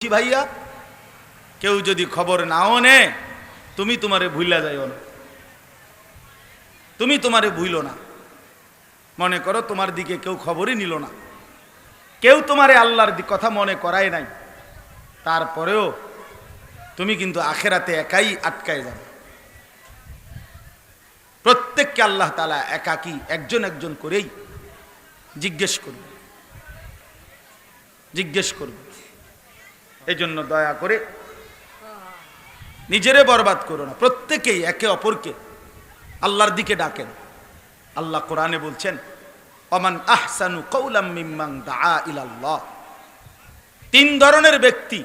বলছি ভাইয়া? কেউ যদি খবর নাও নে, তুমি তোমারে ভুইলা যাইও না। তুমি তোমারে ভুইল না। মনে করো তোমার দিকে কেউ খবরই নিল না। কেউ তোমারে আল্লাহর কথা মনে করায় নাই। তারপরেও তুমি কিন্তু আখেরাতে একাই আটকায় যাবে। প্রত্যেককে আল্লাহ তালা একাকি একজন একজন করেই জিজ্ঞেস করবে। জিজ্ঞেস করবে। এই জন্য দয়া করে নিজেরে বরবাদ করো না। প্রত্যেকেই একে অপরকে আল্লাহর দিকে ডাকেন। আল্লাহ কোরআনে বলছেন, অমান আহসানু কৌলাম মিম্মাং দা ইলাল্লাহ। তিন ধরনের ব্যক্তি,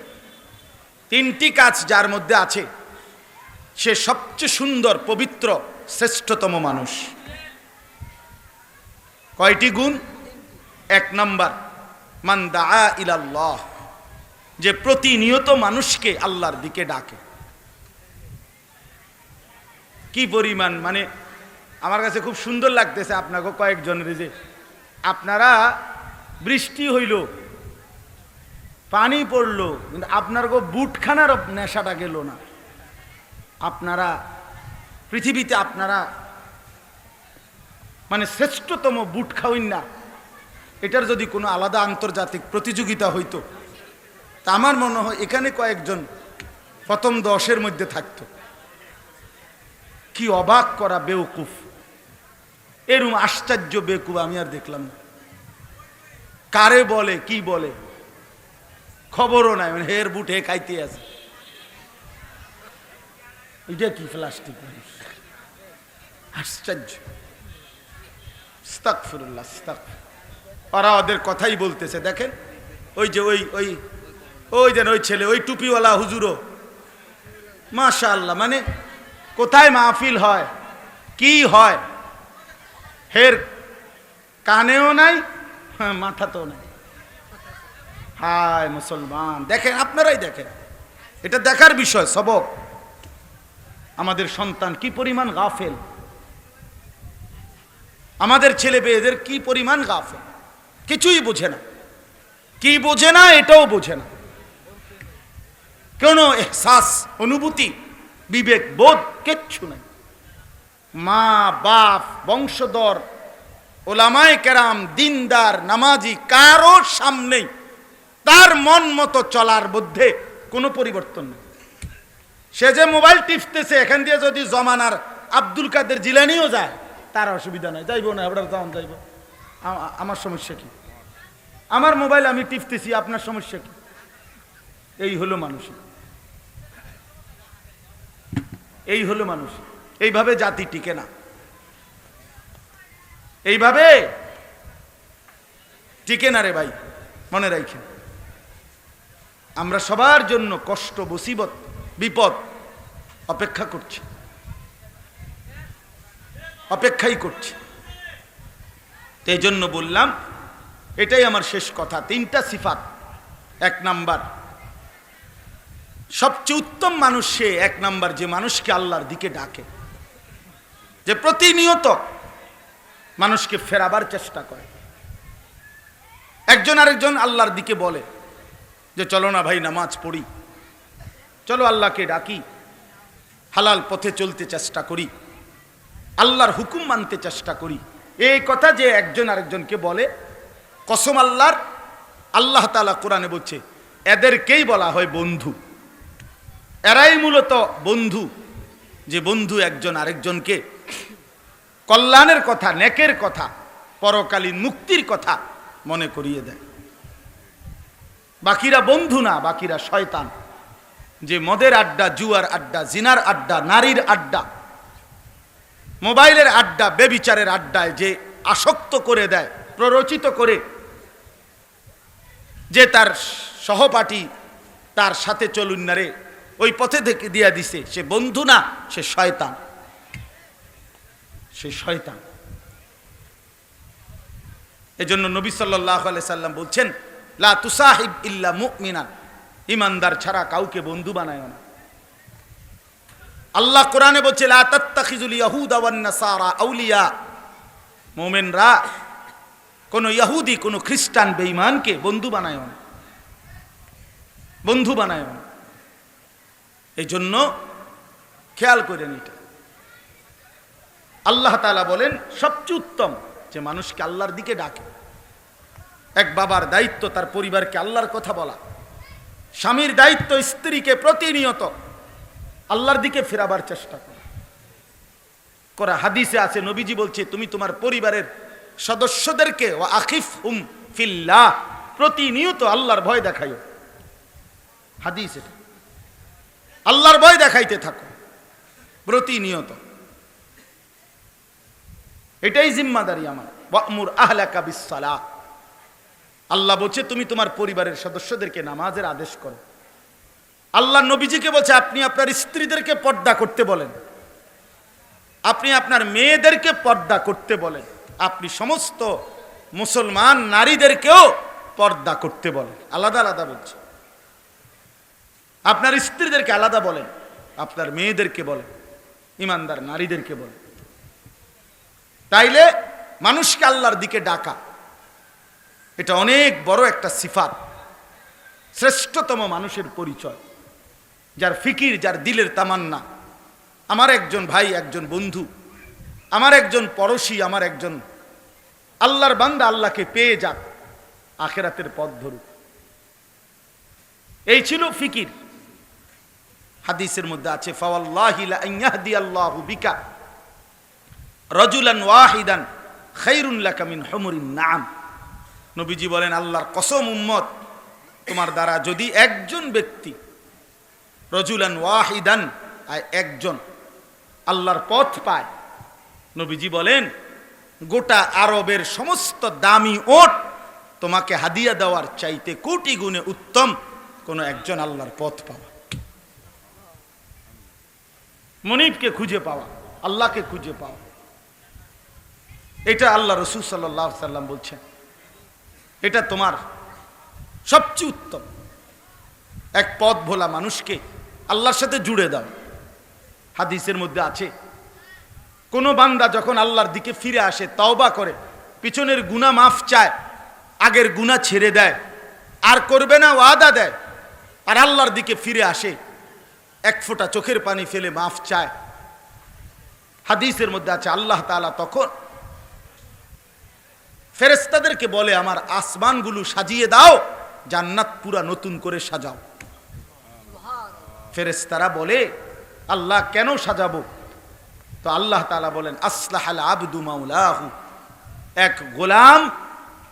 তিনটি কাজ যার মধ্যে আছে। সে সবচেয়ে সুন্দর, পবিত্র, শ্রেষ্ঠতম মানুষ। কয়টি গুণ? এক নম্বর, মান দা ইলাল্লাহ। যে প্রতিনিয়ত মানুষকে আল্লাহর দিকে ডাকে। কি পরিমাণ মানে আমার কাছে খুব সুন্দর লাগতেছে আপনাকে কয়েকজনের যে, আপনারা বৃষ্টি হইল, পানি পড়ল, কিন্তু আপনার গো বুটখানার নেশাটা গেল না। আপনারা, পৃথিবীতে আপনারা মানে শ্রেষ্ঠতম বুট খাওয়িন না। এটার যদি কোনো আলাদা আন্তর্জাতিক প্রতিযোগিতা হইতো তা আমার মনে হয় এখানে কয়েকজন প্রথম দশের মধ্যে থাকতো। কি অবাক করা বেউকুফ। এরম আশ্চর্য বেকুব আমি আর দেখলাম না। কারে বলে, কি বলে? খবরও নাই মানে হের বুট হে খাইতে আছে। এটা কি প্লাস্টিক মানুষ? আশ্চর্য। ওরা ওদের কথাই বলতেছে, দেখেন? ওই যে ওই ওই ওই যেন ওই ছেলে, ওই টুপিওয়ালা হুজুরও। মাশা আল্লাহ মানে কোথায় মাহফিল হয়? কি হয়? হের কানেও নাই হ্যাঁ মাথাতেও নাই। হায় মুসলমান, দেখেন, আপনারাই দেখেন। এটা দেখার বিষয়, সবক। আমাদের সন্তান কি পরিমাণ গাফেল? আমাদের ছেলে মেয়েদের কি পরিমাণ গাফেল? কিছুই বোঝে না। কি বোঝে না, এটাও বোঝে না। কোনো এহসাস, অনুভূতি, বিবেক, বোধ? কিচ্ছু নাই। মা, বাপ, বংশধর, ওলামায় কেরাম, দিনদার, নামাজি, কারও সামনেই তার মন মতো চলার মধ্যে কোনো পরিবর্তন নেই। সে যে মোবাইল টিপতেছে, এখান দিয়ে যদি জমানার আব্দুল কাদের জিলানিও যায়, তার অসুবিধা নাই। যাইব না, এবার তখন যাইব। আমার সমস্যা কি? আমার মোবাইল আমি টিপতেছি, আপনার সমস্যা কি? এই হলো মানুষ এই হলো মানুষ। এইভাবে জাতি টিকে না। এইভাবে টিকে না রে ভাই, মনে রাখেন আমরা সবার জন্য কষ্ট, মুসিবত, বিপদ অপেক্ষা করছি। অপেক্ষাই করছি। এই জন্য বললাম, এটাই আমার শেষ কথা। তিনটা সিফাত। এক নাম্বার সবচেয়ে উত্তম মানুষ সে, এক নাম্বার যে মানুষকে আল্লাহর দিকে ডাকে। যে প্রতিনিয়ত মানুষকে ফেরাবার চেষ্টা করে। একজন আরেকজন আল্লাহর দিকে বলে যে, চলো না ভাই, নামাজ পড়ি। চলো আল্লাহকে ডাকি। হালাল পথে চলতে চেষ্টা করি। আল্লাহর হুকুম মানতে চেষ্টা করি। এই কথা যে একজন আরেকজনকে বলে, কসম আল্লাহর, আল্লাহ তালা কোরআনে বলছে, এদেরকেই বলা হয় বন্ধু। এরাই মূলত বন্ধু। যে বন্ধু একজন আরেকজনকে কল্যাণের কথা, নেকের কথা পরকালীন মুক্তির কথা মনে করিয়ে দেয়। বাকিরা বন্ধু না, বাকিরা শয়তান। যে মদের আড্ডা, জুয়ার আড্ডা, জিনার আড্ডা, নারীর আড্ডা, মোবাইলের আড্ডা, বেবিচারের আড্ডায় যে আসক্ত করে দেয়, প্ররোচিত করে, যে তার সহপাঠী তার সাথে চলুন না রে ওই পথে থেকে দিয়া দিছে, সে বন্ধু না, সে শয়তান। সে শয়তান। এজন্য নবী সাল্লাহ সাল্লাম বলছেন, লা তুসাহিব ইল্লা মুমিনা। ইমানদার ছাড়া কাউকে বন্ধু বানায় না। আল্লাহ কোরআনে বলছে, লা তাত্তাখিজুল ইয়াহুদা ওয়ান নাসারা আউলিয়া। মুমিনরা, কোন ইহুদি কোন খ্রিস্টান বেঈমানকে বন্ধু বানায় না। বন্ধু বানায় না। এই জন্য খেয়াল করেন এটা আল্লাহ তালা বলেন, সবচেয়ে উত্তম যে মানুষকে আল্লাহর দিকে ডাকে, এক বাবার দায়িত্ব তার পরিবারকে আল্লাহর কথা বলা, স্বামীর দায়িত্ব স্ত্রীকে প্রতিনিয়ত আল্লাহর দিকে ফেরাবার চেষ্টা করা। করা হাদিসে আছে, নবীজি বলছে, তুমি তোমার পরিবারের সদস্যদেরকে ও আখিফ হুম ফিল্লাহ, প্রতিনিয়ত আল্লাহর ভয় দেখাইও। হাদিস এটা। আল্লাহর ভয় দেখাইতে থাকো। প্রতিনিয়ত। এটাই জিম্মাদারি আমার। ওয়ামুর আহলাকা বিসসালাহ। আল্লাহ বলছে, তুমি তোমার পরিবারের সদস্যদেরকে নামাজের আদেশ করো। আল্লাহ নবীজিকে বলছে, আপনি আপনার স্ত্রীদেরকে পর্দা করতে বলেন। আপনি আপনার মেয়েদেরকে পর্দা করতে বলেন। আপনি সমস্ত মুসলমান নারীদেরকেও পর্দা করতে বলেন। আলাদা আলাদা বলছে। আপনার স্ত্রীদেরকে আলাদা বলেন, আপনার মেয়েদেরকে বলেন, ইমানদার নারীদেরকে বলেন। তাইলে মানুষকে আল্লাহর দিকে ডাকা, এটা অনেক বড় একটা সিফাত, শ্রেষ্ঠতম মানুষের পরিচয়, যার ফিকির, যার দিলের তামান্না। আমার একজন ভাই, একজন বন্ধু, আমার একজন পড়োশি, আমার একজন আল্লাহর বান্দা আল্লাহকে পেয়ে যাক, আখেরাতের পথ ধরুক। এই ছিল ফিকির। হাদিসের মধ্যে আছে বিকা রজুলান ওয়াহিদান খাইরুন লাকা মিন হুমুরিন নাম নবীজি বলেন, আল্লাহর কসম উম্মত, তোমার দ্বারা যদি একজন ব্যক্তি রজুলান ওয়াহিদান আয় একজন আল্লাহর পথ পায়, নবীজি বলেন, গোটা আরবের সমস্ত দামি ওট তোমাকে হাদিয়া দেওয়ার চাইতে কোটি গুণে উত্তম কোন একজন আল্লাহর পথ পাওয়া। মনিবকে খুঁজে পাওয়া, আল্লাহকে খুঁজে পাওয়া। এটা আল্লাহ রসুল সাল্লাহ সাল্লাম বলছেন। এটা তোমার সবচেয়ে উত্তম। এক পথ ভোলা মানুষকে আল্লাহর সাথে জুড়ে দাও। হাদিসের মধ্যে আছে, কোনো বান্দা যখন আল্লাহর দিকে ফিরে আসে, তওবা করে, পিছনের গুণা মাফ চায়, আগের গুণা ছেড়ে দেয়, আর করবে না, ওয়াদা দেয়, আর আল্লাহর দিকে ফিরে আসে এক ফোঁটা চোখের পানি ফেলে মাফ চায়। হাদিসের মধ্যে আছে, আল্লাহ তাআলা তখন ফেরেস্তাদেরকে বলে, আমার আসমানগুলো সাজিয়ে দাও, জান্নাত পুরা নতুন করে সাজাও। ফেরেস্তারা বলে, আল্লাহ কেন সাজাবো? তো আল্লাহ তাআলা বলেন আসলাহ আল আবদু মাউলাহু এক গোলাম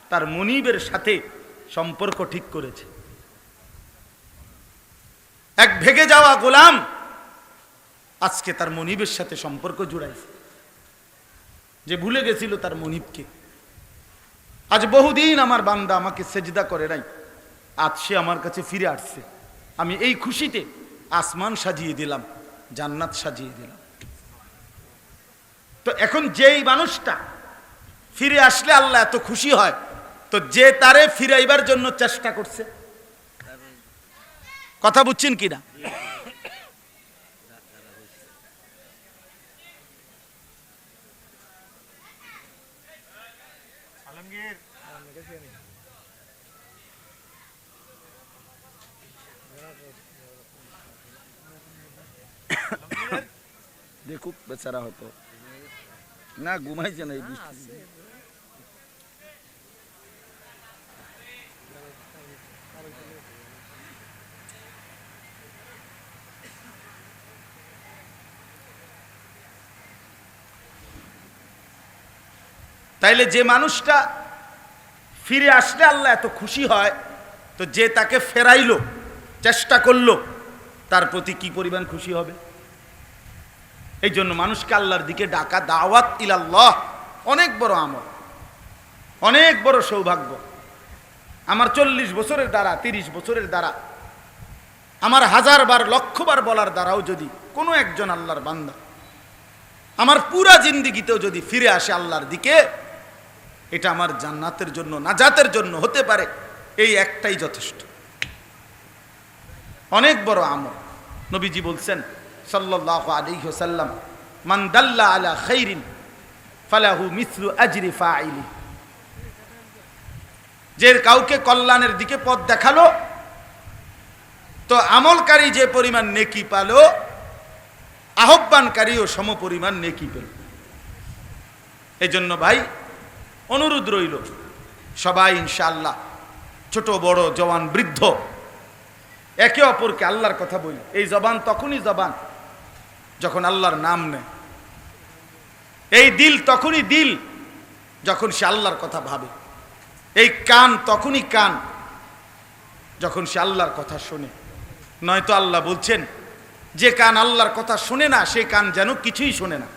তার মনিবের সাথে সম্পর্ক ঠিক করেছে। এক ভেগে যাওয়া গোলাম আজকে তার মনিবের সাথে সম্পর্ক জুড়াইছে। যে ভুলে গেছিল তার মনিবকে। আজ বহুদিন আমার বান্দা আমাকে সেজদা করে নাই। আজ সে আমার কাছে ফিরে আসছে। আমি এই খুশিতে আসমান সাজিয়ে দিলাম, জান্নাত সাজিয়ে দিলাম। তো এখন যেই মানুষটা ফিরে আসলে আল্লাহ এত খুশি হয়, তো যে তারে ফিরাইবার জন্য চেষ্টা করছে। কথা বুঝছেন কিনা দেখুক বেচারা হতো না ঘুমাইছে না এই বৃষ্টি তাইলে যে মানুষটা ফিরে আসলে আল্লাহ এত খুশি হয়, তো যে তাকে ফেরাইলো, চেষ্টা করল, তার প্রতি কি পরিমাণ খুশি হবে? এই জন্য মানুষকে আল্লাহর দিকে ডাকা দাওয়াত ইলাল্লাহ অনেক বড় আমল, অনেক বড় সৌভাগ্য। আমার চল্লিশ বছরের দ্বারা, তিরিশ বছরের দ্বারা, আমার হাজার বার, লক্ষ বার বলার দ্বারাও যদি কোনো একজন আল্লাহর বান্দা আমার পুরা জিন্দিগিতেও যদি ফিরে আসে আল্লাহর দিকে এটা আমার জান্নাতের জন্য, নাজাতের জন্য হতে পারে। এই একটাই যথেষ্ট। অনেক বড় আমল। নবীজি বলছেন, সাল্লাল্লাহু আলাইহি ওয়াসাল্লাম মান্দাল্লা আলা খাইরিন ফালাহু মিসলু আজরি ফাইলি যে কাউকে কল্যাণের দিকে পথ দেখাল, তো আমলকারী যে পরিমাণ নেকি পালো, আহ্বানকারীও সম পরিমাণ নেকি পেল। এই জন্য ভাই অনুরোধ রইল। সবাই ইনশাআল্লাহ ছোট, বড়, জওয়ান, বৃদ্ধ, একে অপরকে আল্লাহর কথা বলি। এই জবান তখনই জবান যখন আল্লাহর নাম নেয়। এই দিল তখনই দিল যখন সে আল্লাহর কথা ভাবে। এই কান তখনই কান যখন সে আল্লাহর কথা শোনে। নয়তো আল্লাহ বলছেন, যে কান আল্লাহর কথা শোনে না, সে কান যেন কিছুই শোনে না।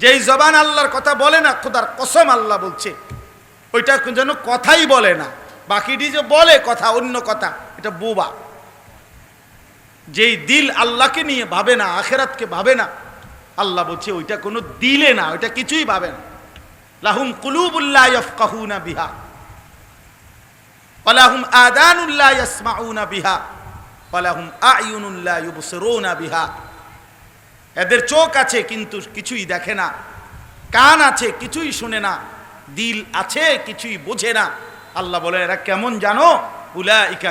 যেই জবান আল্লাহর কথা বলে না, খোদার কসম আল্লাহ বলছে, ওইটা যেন কথাই বলে না। বাকিটি যে বলে কথা, অন্য কথা, এটা বোবা। যেই দিল আল্লাহকে নিয়ে ভাবে না, আখেরাতকে ভাবে না, আল্লাহ বলছে, ওইটা কোনো দিলে না, ওইটা কিছুই ভাবে না। লাহুম কুলুবুল্লাহ ইফকাহুনা বিহা, ওয়ালাহুম আদানুল্লাহ বিহা, ওয়ালাহুম আয়ুনুল্লাহ ইউবসিরুনা বিহা। এদের চোখ আছে কিন্তু কিছুই দেখে না, কান আছে কিছুই শুনে না, দিল আছে কিছুই বোঝে না। আল্লাহ বলে, এরা কেমন জানো?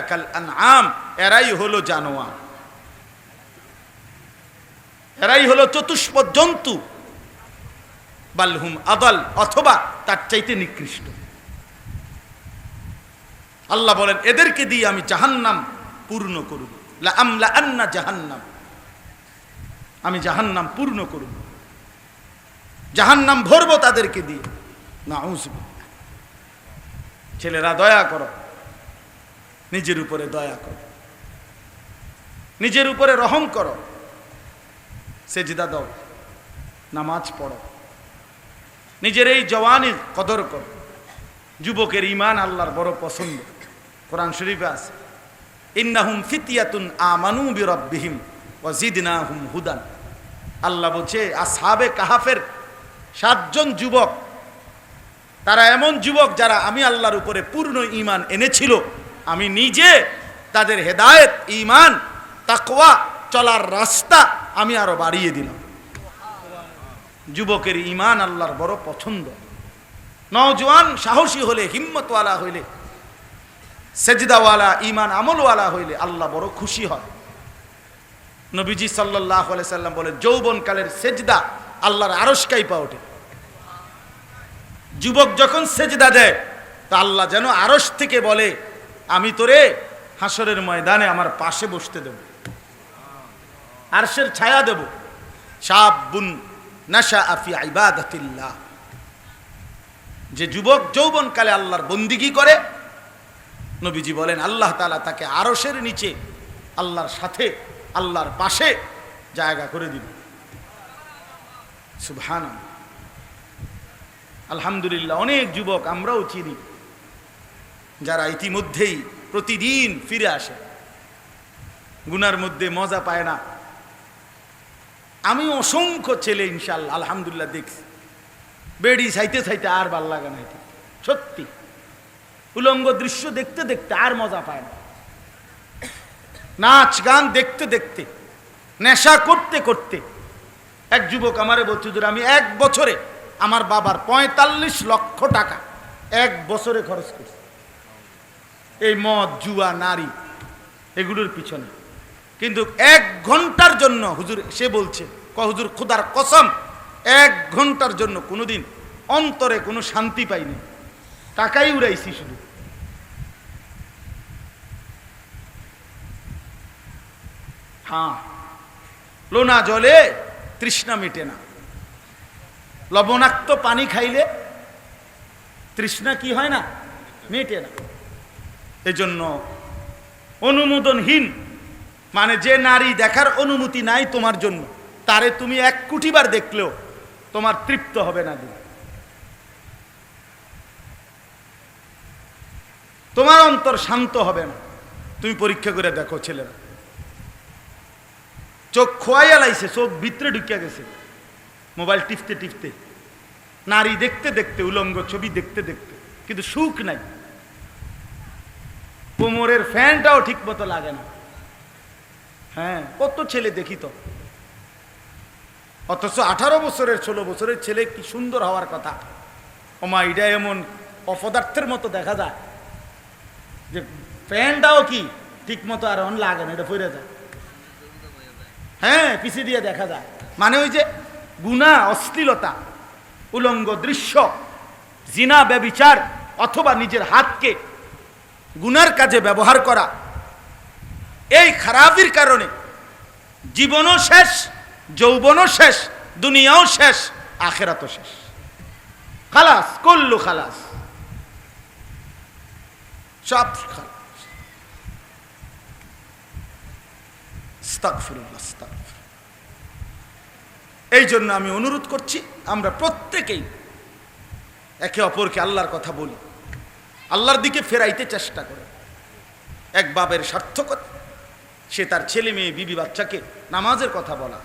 কাল আনআম, এরাই হলো জানোয়ার। এরাই হলো চতুষ্প জন্তু। বালহুম আদাল, অথবা তার চাইতে নিকৃষ্ট। আল্লাহ বলেন, এদেরকে দিয়ে আমি জাহান্নাম পূর্ণ করব। লা আন্না জাহান্নাম। আমি জাহান্নাম পূর্ণ করব। জাহান্নাম ভরবো তাদেরকে দিয়ে। না ছেলেরা দয়া করো। নিজের উপরে দয়া করো। নিজের উপরে রহম করো। সেজদা দাও। নামাজ পড়ো। নিজের এই জওয়ানির কদর করো। যুবকের ইমান আল্লাহর বড় পছন্দ। কোরআন শরীফে আছে, ইন্নাহুম ফিতিয়াতুন আমানু বিরব্বিহিম ওয়াজিদনাহুম হুদান। আল্লাহ বলছে, আসহাবে কাহাফের সাতজন যুবক, তারা এমন যুবক যারা আমি আল্লাহর উপরে পূর্ণ ইমান এনেছিল। আমি নিজে তাদের হেদায়েত ইমান তাকওয়া চলার রাস্তা আমি আরও বাড়িয়ে দিলাম। যুবকের ইমান আল্লাহর বড় পছন্দ। নওজোয়ান সাহসী হলে, হিম্মতওয়ালা হইলে, সেজদাওয়ালা ইমান আমলওয়ালা হইলে আল্লাহ বড় খুশি হয়। নবীজি সাল্লাহ সাল্লাম বলে যৌবনকালের সেজদা আল্লাহর আরসকাই পা ওঠে। যুবক যখন সেজদা দেয়, তা আল্লাহ যেন আরস থেকে বলে, আমি তোরে হাসরের ময়দানে আমার পাশে বসতে দেব। আরশের ছায়া দেব। সাবুন নাশা আফি আইবাদাতিল্লাহ যে যুবক যৌবনকালে আল্লাহর বন্দিগি করে, নবীজি বলেন, আল্লাহ তালা তাকে আরসের নিচে, আল্লাহর সাথে আল্লাহর পাশে জায়গা করে দিল সুবহান আলহামদুলিল্লাহ, অনেক যুবক আমরাও চিনি, যারা ইতিমধ্যেই প্রতিদিন ফিরে আসে। গুনার মধ্যে মজা পায় না। আমি অসংখ্য ছেলে ইনশাল্লাহ আলহামদুলিল্লাহ দেখছি। বেড়ি চাইতে চাইতে আর ভালো না সত্যি। উলঙ্গ দৃশ্য দেখতে দেখতে আর মজা পায় না। নাচ গান দেখতে দেখতে, নেশা করতে করতে, এক যুবক আমারে বলছে, হুজুর, আমি এক বছরে আমার বাবার পঁয়তাল্লিশ লক্ষ টাকা এক বছরে খরচ করছি। এই মদ, জুয়া, নারী, এগুলোর পিছনে। কিন্তু এক ঘণ্টার জন্য, হুজুর, সে বলছে, ক, হুজুর, খুদার কসম, এক ঘণ্টার জন্য কোনোদিন অন্তরে কোনো শান্তি পাইনি। টাকাই উড়াইছি শুধু। হ্যাঁ। লোনা জলে তৃষ্ণা মেটে না। লবণাক্ত পানি খাইলে তৃষ্ণা কি হয় না? মেটে না। এজন্য অনুমোদনহীন মানে যে নারী দেখার অনুমতি নাই তোমার জন্য, তারে তুমি এক কুটিবার দেখলেও তোমার তৃপ্ত হবে না দিন। তোমার অন্তর শান্ত হবে না। তুমি পরীক্ষা করে দেখো ছেলেরা। চোখ খোয়াইয়া লাইছে, চোখ ভিতরে ঢুকিয়া গেছে। মোবাইল টিপতে টিপতে। নারী দেখতে দেখতে, উলঙ্গ ছবি দেখতে দেখতে। কিন্তু সুখ নাই। কোমরের ফ্যানটাও ঠিক মতো লাগে না। হ্যাঁ কত ছেলে দেখি তো। অথচ আঠারো বছরের, ষোলো বছরের ছেলে কি সুন্দর হওয়ার কথা। ওমা এটা এমন অপদার্থের মতো দেখা যায়। যে ফ্যানটাও কি ঠিক মতো আর অন লাগে না, এটা ফিরে যায়। হ্যাঁ পিছিয়ে দিয়ে দেখা যায়। মানে ওই যে গুণা, অশ্লীলতা, উলঙ্গ দৃশ্য, জিনা, ব্যবিচার, অথবা নিজের হাতকে গুনার কাজে ব্যবহার করা, এই খারাপির কারণে জীবনও শেষ, যৌবনও শেষ, দুনিয়াও শেষ, আখেরাতও শেষ। খালাস, কল্লু খালাস। সব খালাস এই জন্য আমি অনুরোধ করছি, আমরা প্রত্যেকেই একে অপরকে আল্লাহর কথা বলি। আল্লাহর দিকে ফেরাইতে চেষ্টা করে। এক বাবের সার্থকতা, সে তার ছেলে মেয়ে, বিবি বাচ্চাকে নামাজের কথা বলা,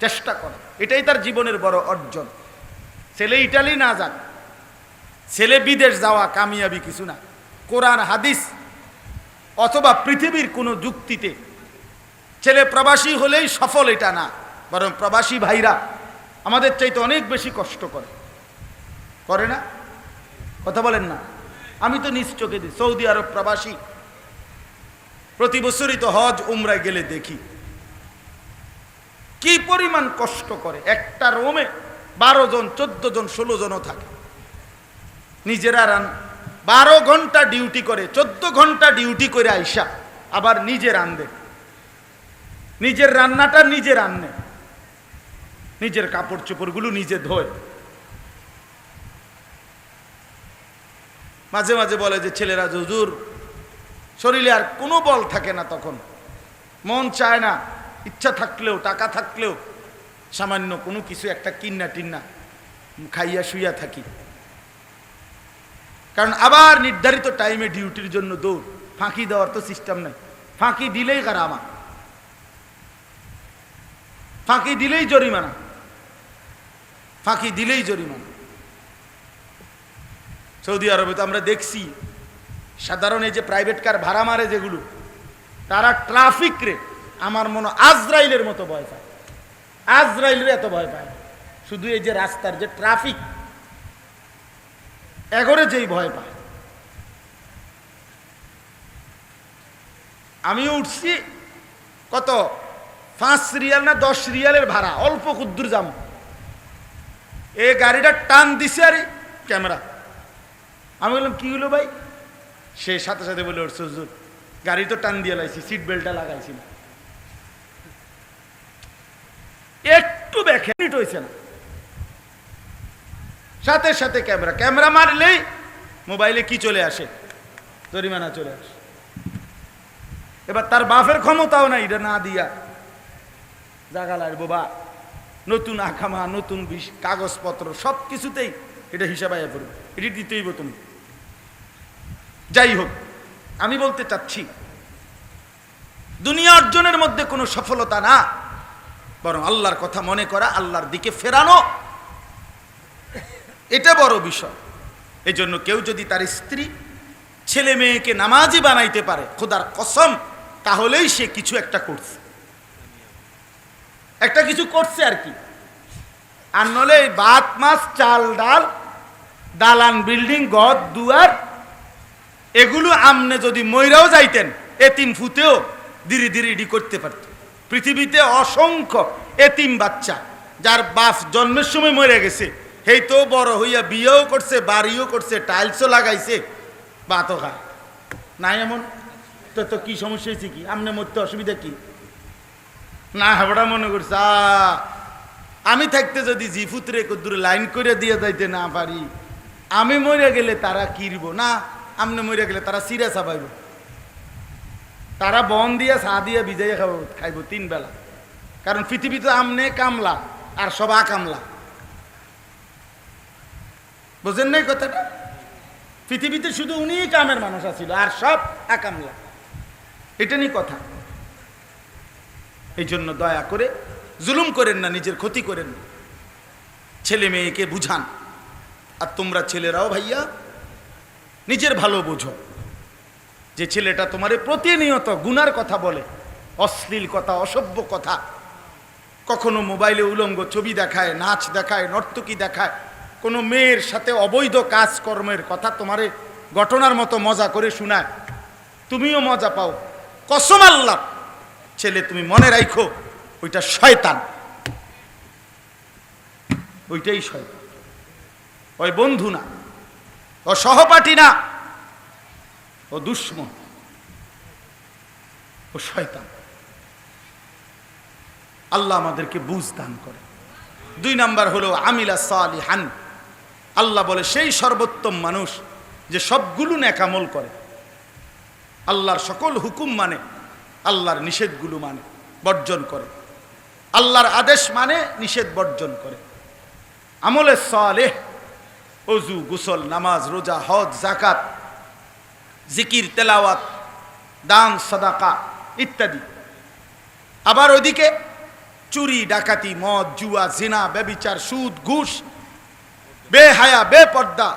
চেষ্টা করে। এটাই তার জীবনের বড় অর্জন। ছেলে ইটালি না যাক, ছেলে বিদেশ যাওয়া কামিয়াবি কিছু না। কোরআন, হাদিস অথবা পৃথিবীর কোনো যুক্তিতে ছেলে প্রবাসী হলেই সফল, এটা না। বরং প্রবাসী ভাইরা আমাদের চাইতে অনেক বেশি কষ্ট করে। করে না? কথা বলেন না। আমি তো নিজ চোখে দিই সৌদি আরব প্রবাসী। প্রতি বছরই তো হজ উমরায় গেলে দেখি। কি পরিমাণ কষ্ট করে। একটা রোমে বারো জন, চোদ্দ জন, ষোলো জনও থাকে। নিজেরা রান বারো ঘণ্টা ডিউটি করে, চোদ্দ ঘণ্টা ডিউটি করে আইসা, আবার নিজে রান্ধে নিজের রান্নাটা নিজে রান্নে। নিজের কাপড় চোপড়গুলো নিজে ধোয়। মাঝে মাঝে বলে যে, ছেলেরা, হুজুর, শরীরে আর কোনো বল থাকে না তখন। মন চায় না, ইচ্ছা থাকলেও, টাকা থাকলেও, সামান্য কোনো কিছু একটা কিন্না টিন্না, খাইয়া শুইয়া থাকি। কারণ আবার নির্ধারিত টাইমে ডিউটির জন্য দৌড়, ফাঁকি দেওয়ার তো সিস্টেম নেই। ফাঁকি দিলেই কারামা ফাঁকি দিলেই জরিমানা। ফাঁকি দিলেই জরিমানা। সৌদি আরবে তো আমরা দেখছি, সাধারণ এই যে প্রাইভেট কার ভাড়া মারে যেগুলো, তারা ট্রাফিক রে আমার মনে আজরাইলের মতো ভয় পায়। আজরাইলের এত ভয় পায়। শুধু এই যে রাস্তার যে ট্রাফিক এগরে যেই ভয় পায়। আমিও উঠছি, কত পাঁচ রিয়াল না দশ রিয়ালের ভাড়া, অল্প ক্ষুদ্র যাম এই গাড়িটা টান দিছে আরে ক্যামেরা। আমি বললাম, কি হলো ভাই? সে সাথে সাথে বলে উঠছে গাড়ি তো টান দিয়ে লাইছি সিট বেল্টটা লাগাইছি না। একটু মিনিট হয়েছে না। সাথে সাথে ক্যামেরা ক্যামেরা মারলেই মোবাইলে কি চলে আসে? জরিমানা চলে আসে। এবার তার বাপের ক্ষমতাও নাই, এটা না দিয়া। জাগালার বোবা নতুন আকামা নতুন বিষ কাগজপত্র, সব কিছুতেই এটা হিসাব আয়া পড়বে এটি দিতেই তুমি। যাই হোক, আমি বলতে চাচ্ছি, দুনিয়া অর্জনের মধ্যে কোনো সফলতা না, বরং আল্লাহর কথা মনে করা, আল্লাহর দিকে ফেরানো। এটা বড় বিষয়। এই জন্য কেউ যদি তার স্ত্রী ছেলে মেয়েকে নামাজি বানাইতে পারে, খোদার কসম, তাহলেই সে কিছু একটা করছে। একটা কিছু করছে আর কি। আর নলে এই ভাত মাছ, চাল, ডাল, দালান, বিল্ডিং গদ দুয়ার, এগুলো আমনে যদি ময়রাও যাইতেন, এতিম ফুতেও ধীরে ধীরে ইডি করতে পারত। পৃথিবীতে অসংখ্য এতিম বাচ্চা, যার বাপ জন্মের সময় মরে গেছে। সেই তো বড় হইয়া বিয়েও করছে, বাড়িও করছে, টাইলসও লাগাইছে। বাতও খায় নাই এমন? তো তো কি সমস্যা হয়েছে কি? আমনে মরতে অসুবিধা কি? না, হাবড়া মনে করছে আমি থাকতে যদি জি জিফুতরে কদ্দুরে লাইন করে দিয়ে যাইতে না পারি, আমি মরে গেলে তারা কিরব? না, আমনে মরে গেলে তারা সিরা চাপাইব। তারা বন দিয়ে, চা দিয়ে ভিজাইয়া খাব, খাইব তিন বেলা। কারণ পৃথিবীতে আমনে কামলা আর সব আকামলা বুঝেন নাই কথাটা? পৃথিবীতে শুধু উনি কামের মানুষ আছিল, আর সব আকামলা এটা নিয়ে কথা। এই জন্য দয়া করে জুলুম করেন না, নিজের ক্ষতি করেন না। ছেলে মেয়েকে বুঝান। আর তোমরা ছেলেরাও ভাইয়া, নিজের ভালো বোঝো। যে ছেলেটা তোমারে প্রতিনিয়ত গুনার কথা বলে, অশ্লীল কথা, অসভ্য কথা, কখনো মোবাইলে উলঙ্গ ছবি দেখায়, নাচ দেখায়, নর্তকী দেখায়, কোনো মেয়ের সাথে অবৈধ কাজকর্মের কথা তোমারে ঘটনার মতো মজা করে শোনায়। তুমিও মজা পাও। কসম আল্লাহ! ছেলে তুমি মনে রাখো ওইটা শয়তান। ওইটাই শয়তান। ওই বন্ধু না, ও সহপাঠী না, ও দুশ্মন। ও শয়তান। আল্লাহ আমাদেরকে বুঝ দান করে। দুই নাম্বার হলো, আমিলা সালিহান। আল্লাহ বলে, সেই সর্বোত্তম মানুষ যে সবগুলো ন্যাকামল করে। আল্লাহর সকল হুকুম মানে আল্লাহর নিষেধগুলো মানে বর্জন করে। আল্লাহর আদেশ মানে নিষেধ বর্জন করে। আমলে সালেহ অজু গুসল, নামাজ, রোজা, হজ জাকাত জিকির, তেলাওয়াত, দান, সদাকা ইত্যাদি। আবার ওইদিকে চুরি, ডাকাতি, মদ, জুয়া, জিনা, ব্যবিচার, সুদ, ঘুষ, বেহায়া, বেপর্দা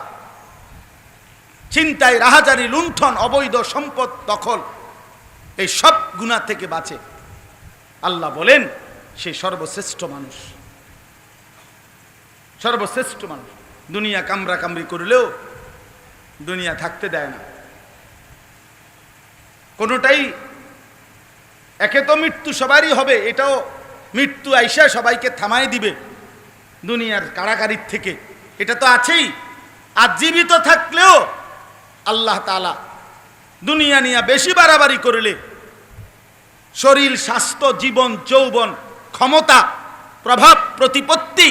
চিন্তাই রাহাজারি, লুণ্ঠন, অবৈধ সম্পদ দখল। এই সব গুণা থেকে বাঁচে। আল্লাহ বলেন, সে সর্বশ্রেষ্ঠ মানুষ। সর্বশ্রেষ্ঠ মানুষ। দুনিয়া কামরা কামড়ি করলেও দুনিয়া থাকতে দেয় না। কোনোটাই একে তো মৃত্যু সবারই হবে, এটাও মৃত্যু আইসা সবাইকে থামাই দিবে। দুনিয়ার কারাগারির থেকে এটা তো আছেই। আর জীবিত থাকলেও আল্লাহ তালা দুনিয়া নিয়ে বেশি বাড়াবাড়ি করলে শরীর স্বাস্থ্য জীবন যৌবন ক্ষমতা প্রভাব প্রতিপত্তি